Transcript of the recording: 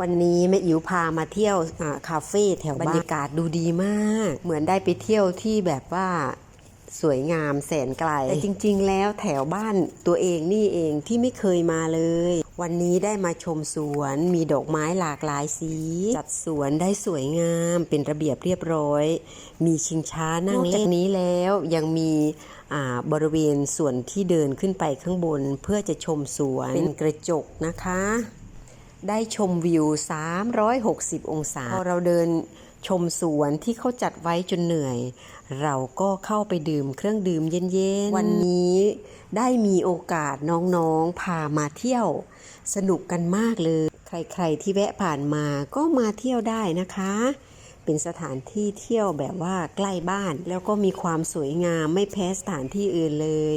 วันนี้แม่อิ๋วพามาเที่ยวอ่าคาเฟ่แถวบ้านบรรยากาศดูดีมาก เหมือนได้ไปเที่ยวที่แบบว่าสวยงามแสนไกล แต่จริง ๆ แล้วแถวบ้านตัวเองนี่เองที่ไม่เคยมาเลย วันนี้ได้มาชมสวนมีดอกไม้หลากหลายสี จัดสวนได้สวยงามเป็นระเบียบเรียบร้อย มีชิงช้านั่งเล่นจากนี้แล้วยังมีอ่าบริเวณส่วนที่เดินขึ้นไปข้างบนเพื่อจะชมสวนเป็นกระจกนะคะ ได้ชมวิว 360 องศา พอเราเดินชมสวนที่เขาจัดไว้จนเหนื่อย เราก็เข้าไปดื่มเครื่องดื่มเย็นๆ วันนี้ได้มีโอกาสน้องๆ พามาเที่ยว สนุกกันมากเลย ใครๆที่แวะผ่านมาก็มาเที่ยวได้นะคะ เป็นสถานที่เที่ยวแบบว่าใกล้บ้าน แล้วก็มีความสวยงามไม่แพ้สถานที่อื่นเลย